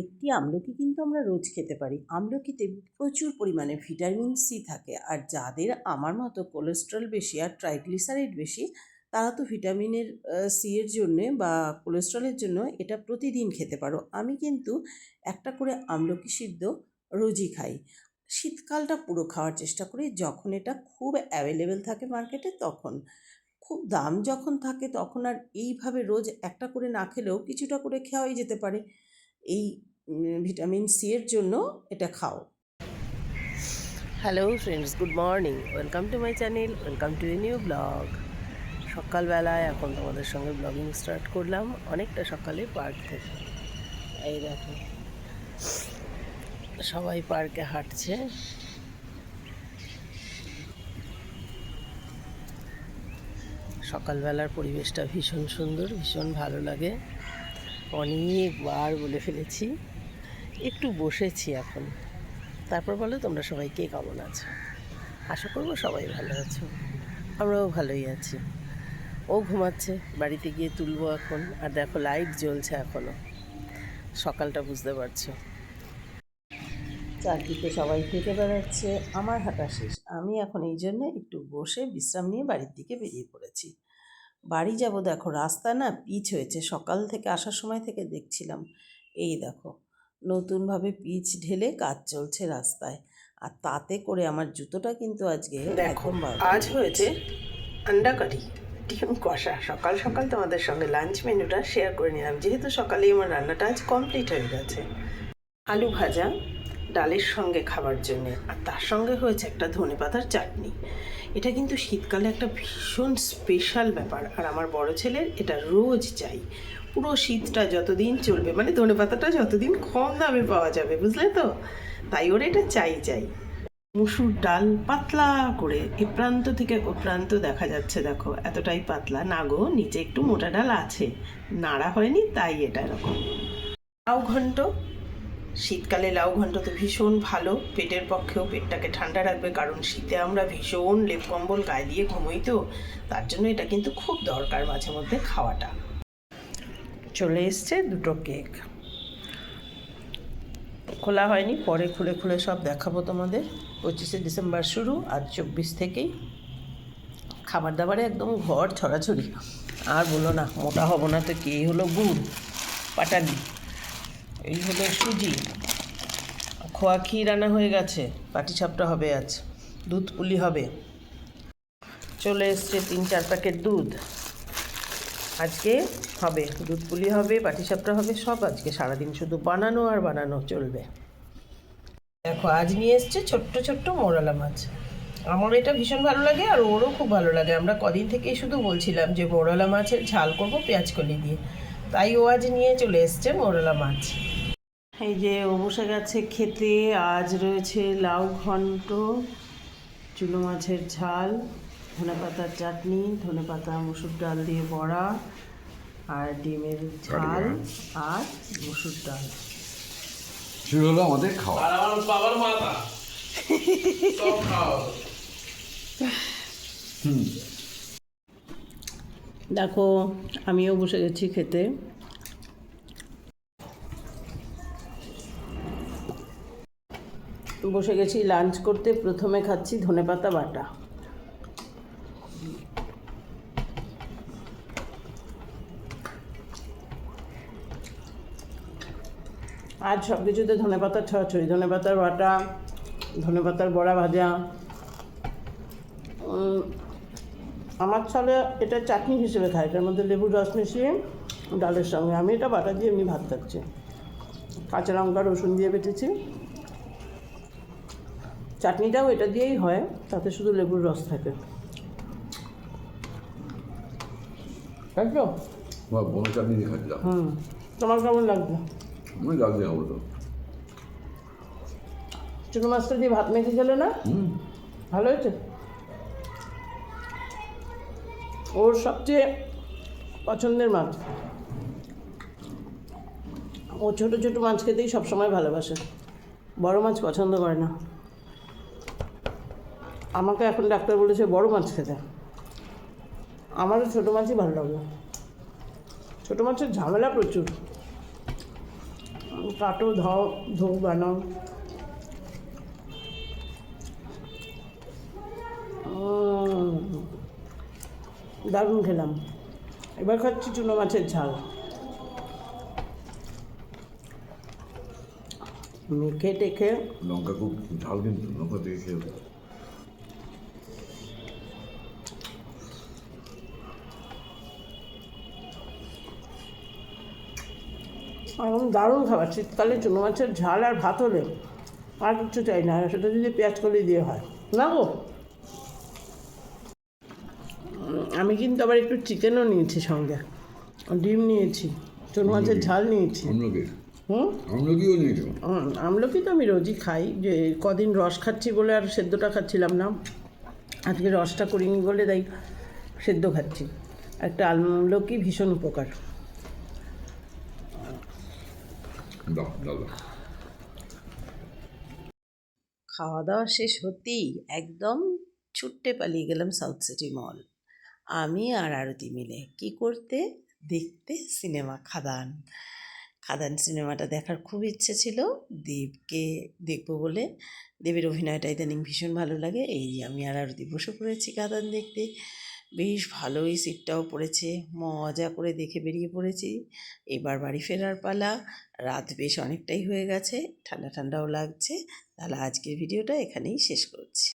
একটি আমলকি কিন্তু আমরা রোজ খেতে পারি। আমলকিতে প্রচুর পরিমাণে ভিটামিন সি থাকে আর যাদের আমার মতো কোলেস্ট্রল বেশি আর ট্রাইগ্লিসারাইড বেশি, তারা তো ভিটামিনের সি এর জন্যে বা কোলেস্ট্রলের জন্য এটা প্রতিদিন খেতে পারো। আমি কিন্তু একটা করে আমলকি সিদ্ধ রোজই খাই। শীতকালটা পুরো খাওয়ার চেষ্টা করি, যখন এটা খুব অ্যাভেলেবেল থাকে মার্কেটে তখন। খুব দাম যখন থাকে তখন আর এইভাবে রোজ একটা করে না খেলেও কিছুটা করে খাওয়াই যেতে পারে। এই ভিটামিন সি এর জন্য এটা খাও। Hello friends good morning welcome to my channel welcome to a new blog সকালবেলায় এখন তোমাদের সঙ্গে ব্লগিং স্টার্ট করলাম, অনেকটা সকালে পার্ক থেকে। এই দেখো, সবাই পার্কে হাঁটছে। সকালবেলার পরিবেশটা ভীষণ সুন্দর, ভীষণ ভালো লাগে। অনেকবার বলে ফেলেছি, একটু বসেছি এখন। তারপর বলো তোমরা সবাই কে কেমন আছো? আশা করব সবাই ভালো আছো। আমরাও ভালোই আছি। ও ঘুমাচ্ছে, বাড়িতে গিয়ে তুলবো এখন। আর দেখো লাইট জ্বলছে এখনও সকালটা বুঝতে পারছ। চারদিকে সবাই থেকে বেড়াচ্ছে। আমার হাঁটা শেষ। আমি এখন এই জন্য একটু বসে বিশ্রাম নিয়ে বাড়ির দিকে বেরিয়ে পড়েছি। বাড়ি যাব দেখো রাস্তা না পিচ হয়েছে। সকাল থেকে আসার সময় থেকে দেখছিলাম। এই দেখো নতুনভাবে পিচ ঢেলে কাজ চলছে রাস্তায়। আর তাতে করে আমার জুতোটা কিন্তু আজকে দেখো আজ হয়েছে আন্ডা কারি ডিম কষা। সকাল সকাল তোমাদের সঙ্গে লাঞ্চ মেনুটা শেয়ার করে নিলাম। যেহেতু সকালেই আমার রান্নাটা আজ কমপ্লিট হয়ে গেছে। আলু ভাজা ডালের সঙ্গে খাবার জন্য। আর তার সঙ্গে হয়েছে একটা ধনে পাতার চাটনি। এটা কিন্তু শীতকালে একটা ভীষণ স্পেশাল ব্যাপার। আর আমার বড় ছেলের এটা রোজ চাই। পুরো শীতটা যতদিন চলবে মানে ধনে পাতাটা যতদিন কম দামে পাওয়া যাবে, বুঝলে তো? তাই ওর এটা চাই চাই। মুসুর ডাল পাতলা করে এ প্রান্ত থেকে ও প্রান্ত দেখা যাচ্ছে, দেখো। এতটাই পাতলা। না গো, নিচে একটু মোটা ডাল আছে। নাড়া হয়নি, তাই এটা এরকম। লাউ ঘন্ট শীতকালে লাউ ঘন্ট তো ভীষণ ভালো। পেটের পক্ষেও পেটটাকে ঠান্ডা রাখবে, কারণ শীতে আমরা ভীষণ লেপ কম্বল গায়ে দিয়ে ঘুমোই তো। তার জন্য এটা কিন্তু খুব দরকার মাঝে মধ্যে খাওয়াটা। চলে এসছে দুটো কেক। খোলা হয়নি, পরে খুলে খুলে সব দেখাবো তোমাদের। পঁচিশে ডিসেম্বর শুরু আর চব্বিশ থেকেই। খাবার দাবারে একদম ঘর ছড়াছড়ি। আর বলো না, মোটা হব না তো কে হলো গুড়? পাটালি। এই হলো সুজি। খোয়া ক্ষীর আনা হয়ে গেছে? পাটিসাপটা হবে আজ। দুধ পুলি হবে। চলে এসছে তিন, চার প্যাকেট দুধ। আজকে হবে। দুধ পুলি হবে, পাটিসাপটা হবে, সব আজকে। সারাদিন শুধু বানানো আর বানানো চলবে। দেখো, আজ নিয়ে এসছে ছোট্ট ছোট্ট মোরালা মাছ। আমার এটা ভীষণ ভালো লাগে আর ওরও খুব ভালো লাগে। আমরা কদিন থেকেই শুধু বলছিলাম যে মোরালা মাছের ঝাল করব পেঁয়াজ কলি দিয়ে। তাই ও আজ নিয়ে চলে এসছে মোরালা মাছ। এই যে ও বসে গেছে খেতে আজ রয়েছে লাউ ঘন্ট চুলো মাছের ঝাল ধনে পাতার চাটনি ধনে পাতা মুসুর ডাল দিয়ে বড়া আর ডিমের ঝাল আর মুসুর ডাল। সে হলো আমাদের খাওয়া। আর আমার বাবার মাথা। সব খাও দেখো, আমিও বসে গেছি খেতে। বসে গেছি লাঞ্চ করতে, প্রথমে খাচ্ছি ধনেপাতা বাটা। আজ সব কিছুতে ধনে পাতার ছড়াছড়ি ধনে পাতার বাটা ধনে পাতার বড়া ভাজা আমার ছলে এটা চাটনি হিসেবে খায় এটার মধ্যে লেবুর রস মিশিয়ে ডালের সঙ্গে। আমি এটা বাটা দিয়ে এমনি ভাত খাচ্ছি। কাঁচা লঙ্কা রসুন দিয়ে বেটেছি। চাটনিটাও এটা দিয়েই হয় তাতে শুধু লেবুর রস থাকে। তাই তো বা বড় চাটনি দিয়ে খাচ্ছিলাম। হুম। তোমার কেমন লাগছে আমি ডাল দিয়ে খাব তো। চুনো মাছটা দিয়ে ভাত মেখে খেলে না? হুম। ভালো হয়েছে? ওর সবচেয়ে পছন্দের মাছ। ও ছোটো ছোটো মাছ খেতেই সবসময় ভালোবাসে। বড় মাছ পছন্দ করে না। আমাকে এখন ডাক্তার বলেছে বড় মাছ খেতে। আমারও ছোটো মাছই ভালো লাগে। ছোটো মাছের ঝামেলা প্রচুর। কাটো, ধাও ধো বানাও। দারুণ খেলাম। এবার খাচ্ছি চুনো মাছের ঝাল। মেখে টেখে লঙ্কা খুব ঝাল কিন্তু লঙ্কা থেকে খেয়ে এখন দারুণ খাবার শীতকালে চুনো মাছের ঝাল আর ভাত হলে আর কিছু চাই না সেটা যদি পেঁয়াজ কলি দিয়ে হয়। না গো? আমি কিন্তু আবার একটু চিকেনও নিয়েছি সঙ্গে। ডিম নিয়েছি চুনো মাছের ঝাল নিয়েছি। আমলকি হুম? আমলকিও নিয়েছো? হুম, আমলকি তো আমি রোজই খাই যে কদিন রস খাচ্ছি বলে আর সেদ্ধটা খাচ্ছিলাম না। আজকে রসটা করিনি বলে তাই সেদ্ধ খাচ্ছি। একটা আমলকি ভীষণ উপকার। খাওয়া দাওয়া শেষ হতেই একদম ছুট্টে পালিয়ে গেলাম সাউথ সিটি মল। আমি আর আরতি মিলে কি করতে? দেখতে সিনেমা খাদান। খাদান সিনেমাটা দেখার খুব ইচ্ছে ছিল। দেবকে দেখব বলে দেবের অভিনয়টা ইদানিং ভীষণ ভালো লাগে। এই আমি আর আরতি বসে পড়েছি খাদান দেখতে। বেশ ভালোই সিটটাও পড়েছে। মজা করে দেখে বেরিয়ে পড়েছি। এবার বাড়ি ফেরার পালা। রাত বেশ অনেকটাই হয়ে গেছে। ঠান্ডা ঠান্ডাও লাগছে। তাহলে আজকের ভিডিওটা এখানেই শেষ করছি।